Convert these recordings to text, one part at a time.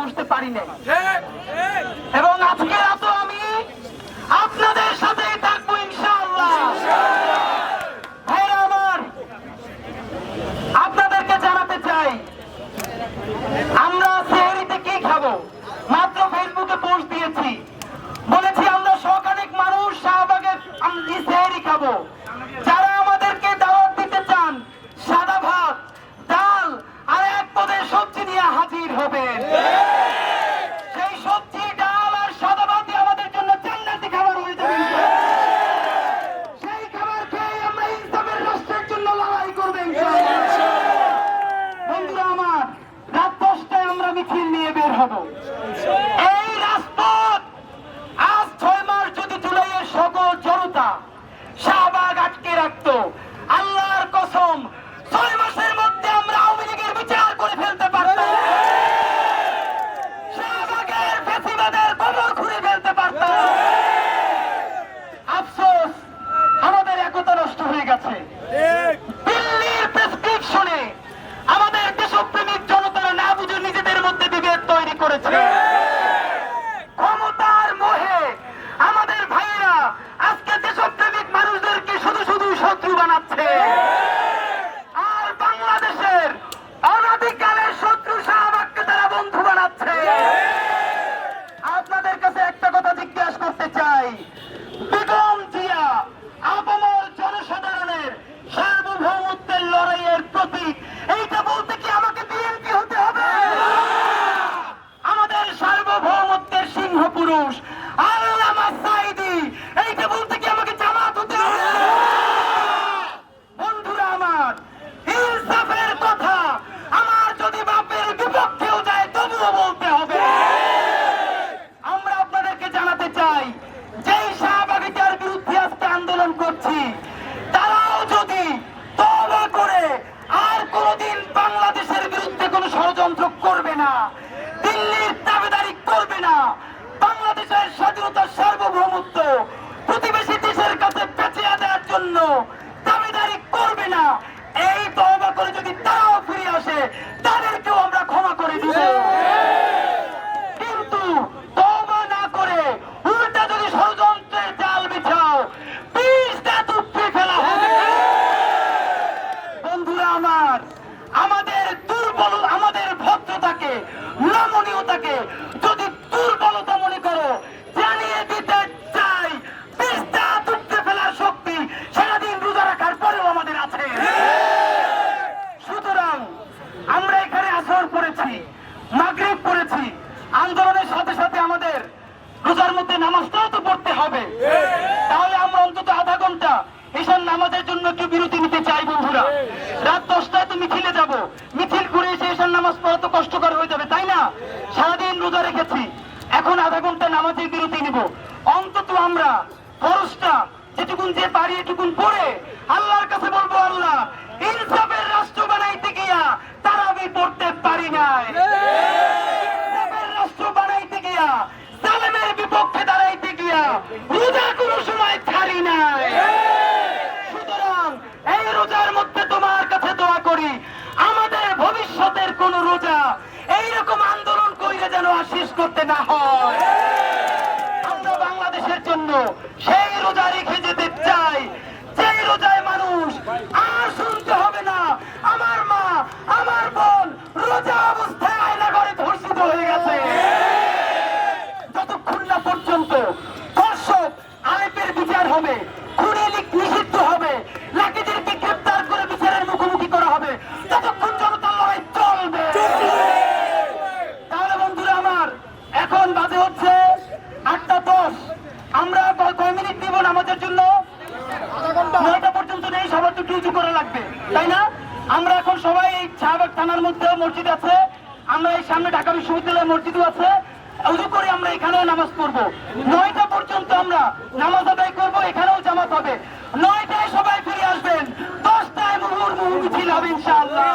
বুঝতে পারি নাই। এবং আজকে এত আমি আছি তারাও যদি তবা করে, আর কোনদিন বাংলাদেশের বিরুদ্ধে কোনো ষড়যন্ত্র করবে না, দিল্লির দাবিদারি করবে না, বাংলাদেশের স্বাধীনতার সার্বভৌমত্ব প্রতিবেশী দেশের কাছে পেঁচিয়া দেওয়ার জন্য দাবিদারি করবে না, এই তবা করে যদি তারা করেছি, মাগরিব করেছি। আন্দোলনের সাথে সাথে আমাদের রোজার মধ্যে নামাজটাও তো পড়তে হবে। তাহলে আমরা অন্তত আধা ঘণ্টা এসব নামাজের জন্য কি বিরতি নিতে চাই, বন্ধুরা। রাত দশটায় তো মিছিলে যাব। মিছিল করে এসে এসব নামাজ পড়া তো কষ্টকর হয়ে যাবে, তাই না? সারাদিন রোজা রেখেছি। এখন আধা ঘণ্টা নামাজের বিরতি নিব। অন্তত আমরা খরচটা যেটুকুন যে পারি এটুকুন পড়ে আল্লাহর কাছে বলব, আল্লাহ, ইনসাফের রাস্তা আমি পড়তে পারি নাই। রাষ্ট্র বানাইতে গিয়া বিপক্ষে দাঁড়াইতে গিয়া রোজা কোনো সময় ছাড়ি নাই। সুতরাং এই রোজার মধ্যে তোমার কাছে দোয়া করি আমাদের ভবিষ্যতের কোন রোজা এইরকম আন্দোলন কইলে যেন আশিস করতে না হয়। থাকবে তাই না? আমরা এখন সবাই শাহবাগ থানার মধ্যে মসজিদ আছে। আমরা এই সামনে ঢাকা বিশ্ববিদ্যালয়ের মসজিদও আছে। উজু করে আমরা এখানেও নামাজ পড়ব। নয়টা পর্যন্ত আমরা নামাজ আদায় করব, এখানেও জামাত হবে। নয়টায় সবাই ফিরে আসবেন। দশটায় মুহুর মিছিল হবে ইনশাআল্লাহ।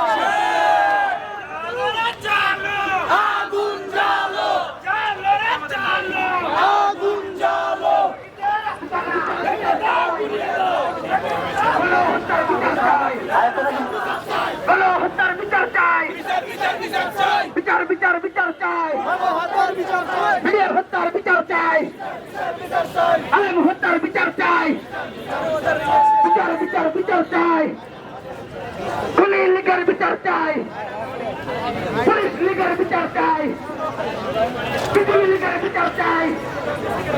বিয়ের হত্যার বিচার চাই। আলেম হত্যার বিচার চাই। বিচার বিচার বিচার চাই। খুনি লীগের বিচার চাই। পুলিশ লীগের বিচার চাই। পৃথিবী লীগের বিচার চাই।